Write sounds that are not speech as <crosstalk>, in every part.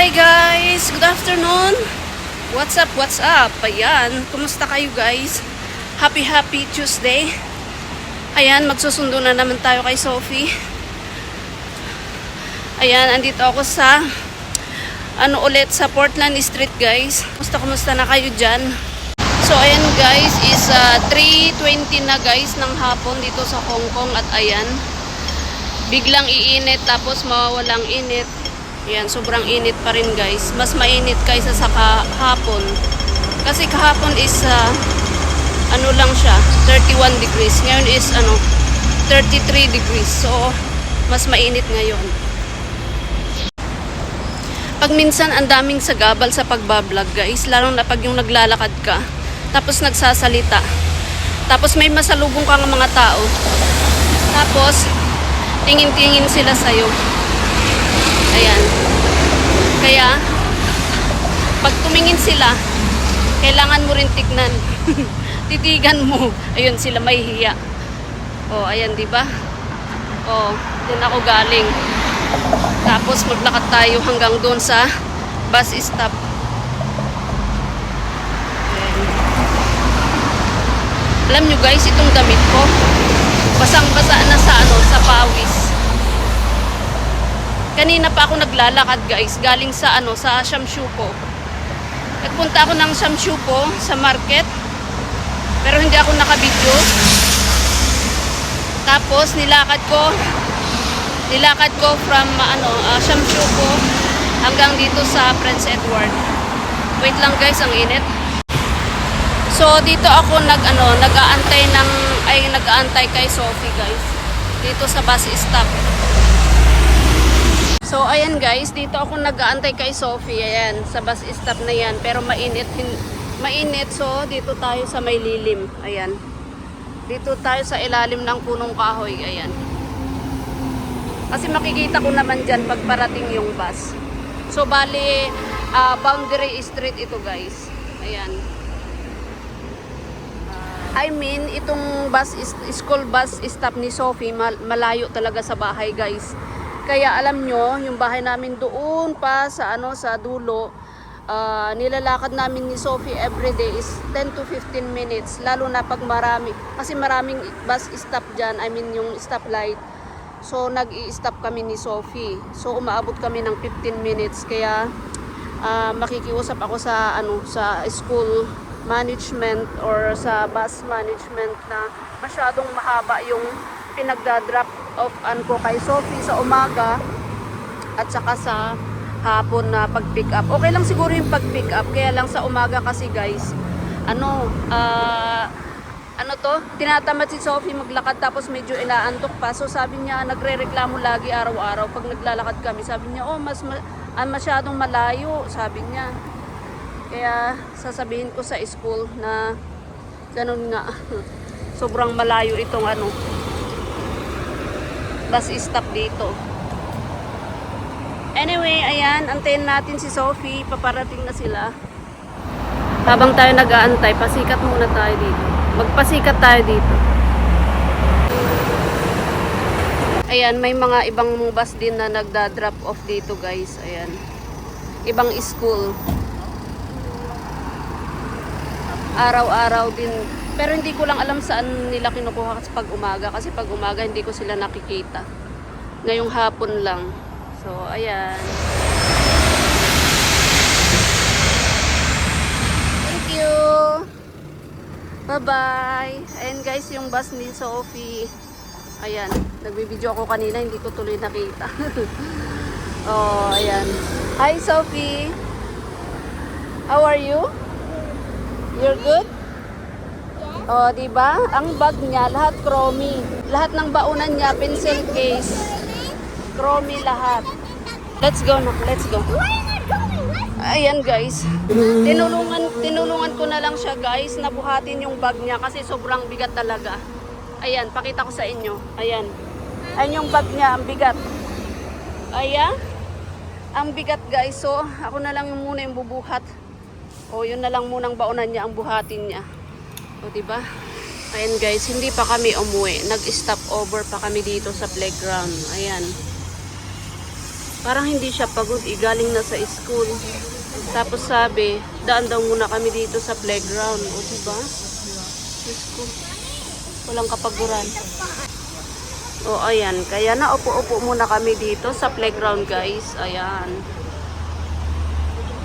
Hi guys! Good afternoon! What's up? What's up? Ayan, kumusta kayo guys? Happy happy Tuesday! Ayan, magsusundo na naman tayo kay Sophie. Ayan, andito ako sa ano ulit sa Portland Street guys. Kumusta kumusta na kayo dyan? So ayan guys, is uh, 3.20 na guys ng hapon dito sa Hong Kong at ayan, biglang iinit tapos mawawalang init. Yan, sobrang init pa rin guys. Mas mainit kaysa sa kahapon. Kasi kahapon is uh, ano lang siya, 31 degrees. Ngayon is ano, 33 degrees. So, mas mainit ngayon. Pag minsan ang daming sagabal sa pagbablog guys, lalo na pag yung naglalakad ka, tapos nagsasalita, tapos may masalubong kang mga tao, tapos tingin-tingin sila sa'yo. Ayan. Kaya, pag tumingin sila, kailangan mo rin tignan. <laughs> Titigan mo. Ayun, sila may hiya. Oh, ayan, di ba? Oh, doon ako galing. Tapos maglakad tayo hanggang doon sa bus stop. Alam nyo guys, itong damit ko, basang-basa na sa ano, sa pawis. Kanina pa ako naglalakad guys, galing sa ano, sa Shamshupo. Nagpunta ako ng Shamshupo sa market. Pero hindi ako nakabidyo. Tapos nilakad ko nilakad ko from ano, uh, Shamshupo hanggang dito sa Prince Edward. Wait lang guys, ang init. So dito ako nag ano, nag-aantay ng ay nag-aantay kay Sophie guys. Dito sa bus stop. So, ayan guys, dito ako nag-aantay kay Sophie, ayan, sa bus stop na yan. Pero mainit, mainit, so dito tayo sa may lilim, ayan. Dito tayo sa ilalim ng punong kahoy, ayan. Kasi makikita ko naman dyan pag parating yung bus. So, bali, ah, boundary street ito guys. Ayan. I mean, itong bus, school bus stop ni Sophie, mal- malayo talaga sa bahay guys. Kaya alam nyo, yung bahay namin doon pa sa ano sa dulo, ah, nilalakad namin ni Sophie everyday is 10 to 15 minutes. Lalo na pag marami, kasi maraming bus stop dyan, I mean yung stoplight. So nag stop kami ni Sophie. So umaabot kami ng 15 minutes. Kaya ah, makikiusap ako sa ano sa school management or sa bus management na masyadong mahaba yung pinagda-drop off an ko kay Sophie sa umaga at saka sa hapon na pag-pick up. Okay lang siguro yung pag-pick up, kaya lang sa umaga kasi guys, ano, ah, ano to, tinatamad si Sophie maglakad tapos medyo inaantok pa. So sabi niya, nagre-reklamo lagi araw-araw pag naglalakad kami. Sabi niya, oh, mas ma- ah, masyadong malayo, sabi niya. Kaya sasabihin ko sa school na ganun nga, <laughs> sobrang malayo itong ano, bus stop dito. Anyway, ayan, antayin natin si Sophie, paparating na sila. Habang tayo nag-aantay, pasikat muna tayo dito. Magpasikat tayo dito. Ayan, may mga ibang bus din na nagda-drop off dito guys. Ayan. Ibang school. Araw-araw din. Pero hindi ko lang alam saan nila kinukuha pag umaga. Kasi pag umaga hindi ko sila nakikita. Ngayong hapon lang. So, ayan. Thank you. Bye-bye. Ayan guys, yung bus ni Sophie. Ayan, nagbibideo ako kanina, hindi ko tuloy nakita. <laughs> oh, ayan. Hi Sophie. How are you? You're good? Oh, di ba? Ang bag niya lahat chromy. Lahat ng baunan niya pencil case. Chromy lahat. Let's go na. Let's go. Ayan guys. Tinulungan tinulungan ko na lang siya guys na buhatin yung bag niya kasi sobrang bigat talaga. Ayan, pakita ko sa inyo. Ayan. Ayan yung bag niya, ang bigat. Ayan. Ang bigat guys. So, ako na lang yung muna yung bubuhat. O, yun na lang munang baunan niya ang buhatin niya. O, diba? Ayan guys, hindi pa kami umuwi. Nag-stop over pa kami dito sa playground. Ayan. Parang hindi siya pagod, eh, galing na sa school. Tapos sabi, daan daw muna kami dito sa playground. O, diba? Diyos ko. Walang kapaguran. O, ayan. Kaya na, upo-upo muna kami dito sa playground, guys. Ayan.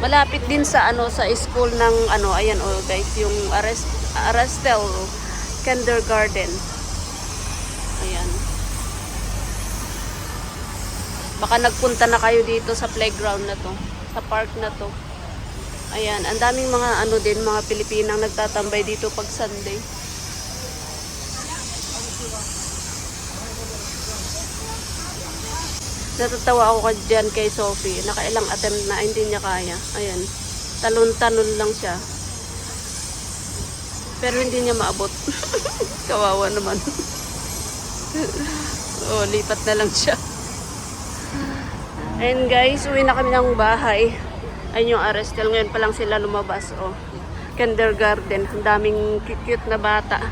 Malapit din sa ano sa school ng ano ayan oh guys yung Arest Arestel Kindergarten. Ayan. Baka nagpunta na kayo dito sa playground na to, sa park na to. Ayan, ang daming mga ano din, mga Pilipinang nagtatambay dito pag Sunday. Natatawa ako ka dyan kay Sophie. Nakailang attempt na hindi niya kaya. Ayan. Talon-talon lang siya. Pero hindi niya maabot. <laughs> Kawawa naman. <laughs> oh, lipat na lang siya. Ayan guys, uwi na kami ng bahay. Ayun yung Arestel. Ngayon pa lang sila lumabas. Oh. Kindergarten. Ang daming cute na bata.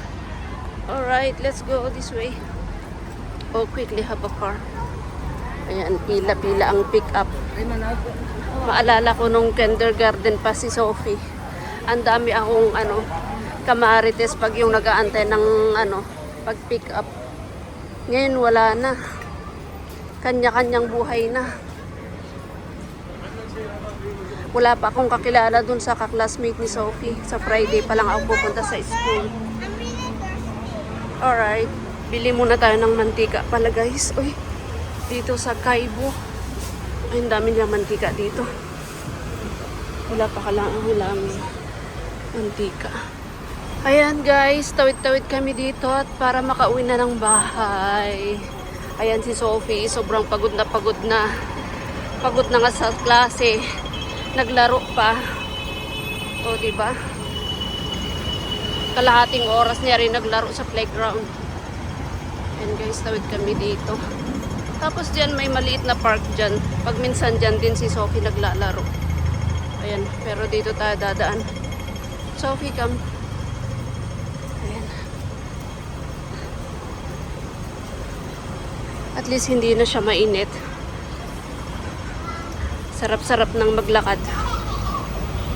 Alright, let's go this way. Oh, quickly have a car. Ayan, pila-pila ang pick up. Maalala ko nung kindergarten pa si Sophie. Ang dami akong ano, kamarites pag yung nag-aantay ng ano, pag pick up. Ngayon wala na. Kanya-kanyang buhay na. Wala pa akong kakilala dun sa kaklasmate ni Sophie. Sa Friday pa lang ako pupunta sa school. Alright. Bili muna tayo ng mantika pala guys. Uy, dito sa Kaibo. Ay, ang dami nilang mantika dito. Wala pa kalang hulang mantika. Ayan guys, tawid-tawid kami dito at para makauwi na ng bahay. Ayan si Sophie, sobrang pagod na pagod na. Pagod na nga sa klase. Naglaro pa. O, di ba? Kalahating oras niya rin naglaro sa playground. Ayan guys, tawid kami dito. Tapos dyan may maliit na park dyan. Pag minsan dyan din si Sophie naglalaro. Ayan, pero dito tayo dadaan. Sophie, come. Ayan. At least hindi na siya mainit. Sarap-sarap ng maglakad.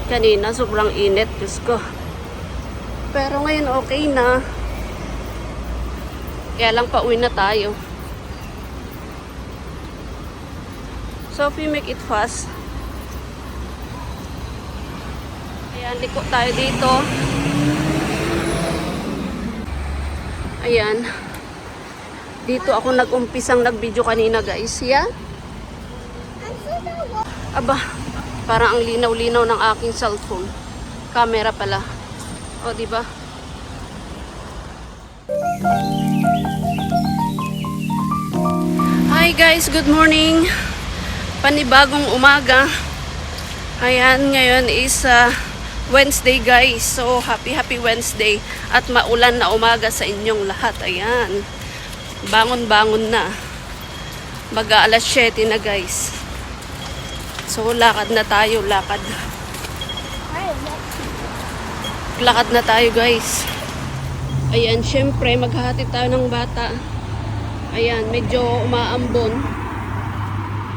Kanina sobrang init, Diyos ko. Pero ngayon okay na. Kaya lang pauwi na tayo. Sophie, make it fast. Ayan, liko tayo dito. Ayan. Dito ako nag-umpisang nag-video kanina, guys. Yan. Aba, parang ang linaw-linaw ng aking cellphone. Camera pala. O, di ba? Hi guys, good morning. Panibagong umaga. Ayan, ngayon is uh, Wednesday guys. So, happy happy Wednesday. At maulan na umaga sa inyong lahat. Ayan. Bangon-bangon na. Mag alas 7 na guys. So, lakad na tayo, lakad. Lakad na tayo guys. Ayan, syempre, maghahatid tayo ng bata. Ayan, medyo umaambon.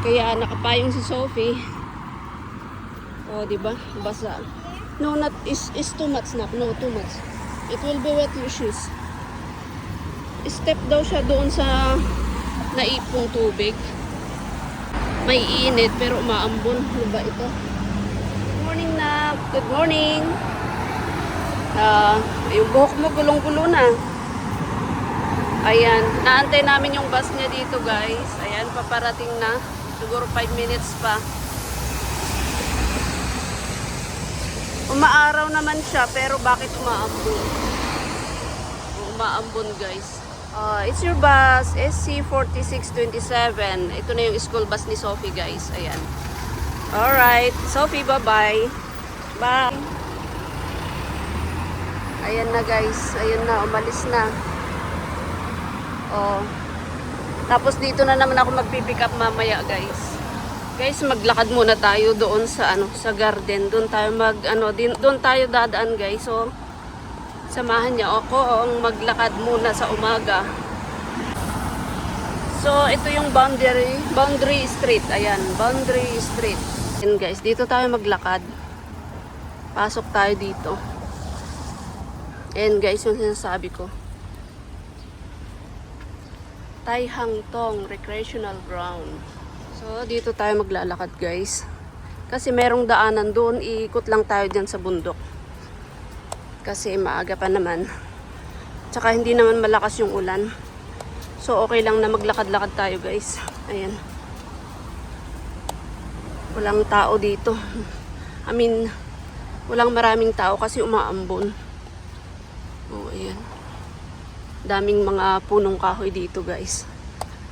Kaya nakapayong si Sophie. Oh, di ba? Basa. No, not is is too much na. No, too much. It will be wet your shoes. Step daw siya doon sa naipong tubig. May init pero umaambon. Ano ba ito? Good morning na. Good morning. Ah, yung buhok mo gulong-gulo na. Ayan, naantay namin yung bus niya dito guys. Ayan, paparating na. Siguro 5 minutes pa. Umaaraw naman siya, pero bakit umaambon? Umaambon guys. Ah, it's your bus, SC4627. Ito na yung school bus ni Sophie guys. Ayan. Alright, Sophie, bye-bye. Bye. Ayan na guys. Ayan na, umalis na. Oh. Tapos dito na naman ako magpipick up mamaya, guys. Guys, maglakad muna tayo doon sa ano, sa garden. Doon tayo mag ano, din, doon tayo dadaan, guys. So samahan niyo ako ang maglakad muna sa umaga. So, ito yung boundary, boundary street. Ayan, boundary street. Ayan guys, dito tayo maglakad. Pasok tayo dito. Ayan guys, yung sinasabi ko. Tai Tong Recreational Ground. So, dito tayo maglalakad guys. Kasi merong daanan doon, iikot lang tayo dyan sa bundok. Kasi maaga pa naman. Tsaka hindi naman malakas yung ulan. So, okay lang na maglakad-lakad tayo guys. Ayan. Walang tao dito. I mean, walang maraming tao kasi umaambon. Daming mga punong kahoy dito guys.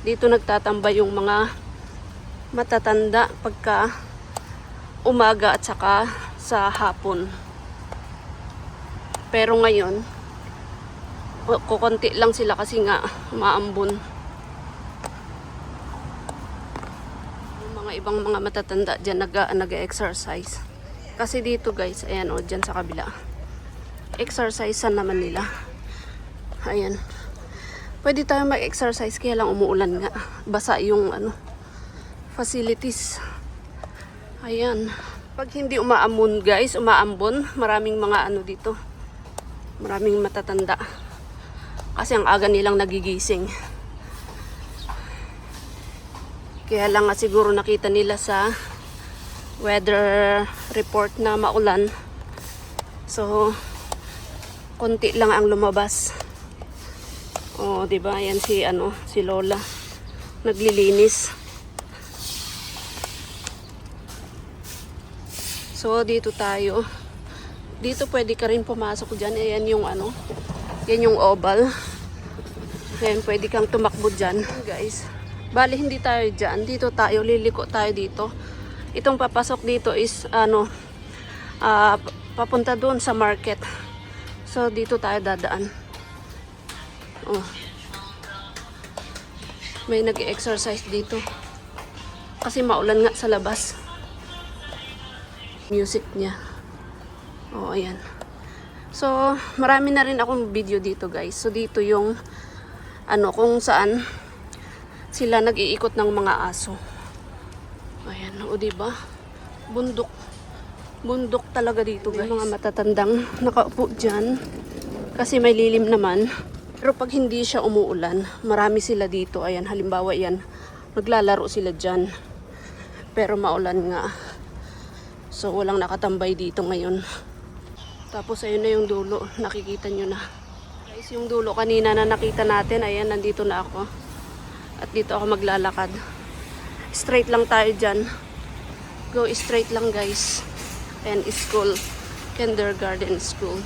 Dito nagtatambay yung mga matatanda pagka umaga at saka sa hapon. Pero ngayon, ku- kukunti lang sila kasi nga maambon. Yung mga ibang mga matatanda dyan nag, nag-exercise. Kasi dito guys, ayan o, dyan sa kabila. Exercise naman nila. Ayan. Pwede tayo mag-exercise kaya lang umuulan nga. Basa yung ano, facilities. Ayan. Pag hindi umaamon guys, umaambon, maraming mga ano dito. Maraming matatanda. Kasi ang aga nilang nagigising. Kaya lang nga siguro nakita nila sa weather report na maulan. So, konti lang ang lumabas. Oh, 'di ba? Ayan si ano, si Lola. Naglilinis. So, dito tayo. Dito pwede ka rin pumasok dyan. Ayan yung ano, yan yung oval. Ayan, pwede kang tumakbo dyan, guys. Bali, hindi tayo dyan. Dito tayo, liliko tayo dito. Itong papasok dito is, ano, ah, papunta doon sa market. So, dito tayo dadaan. Oh. May nag-exercise dito. Kasi maulan nga sa labas. Music niya. Oh, ayan. So, marami na rin akong video dito, guys. So, dito yung ano, kung saan sila nag-iikot ng mga aso. Ayan, o diba? Bundok. Bundok talaga dito, guys. May mga matatandang nakaupo dyan. Kasi may lilim naman. Pero pag hindi siya umuulan, marami sila dito. Ayan, halimbawa yan, naglalaro sila dyan. Pero maulan nga. So, walang nakatambay dito ngayon. Tapos, ayun na yung dulo. Nakikita nyo na. Guys, yung dulo kanina na nakita natin, ayan, nandito na ako. At dito ako maglalakad. Straight lang tayo dyan. Go straight lang, guys. And school. Kindergarten school.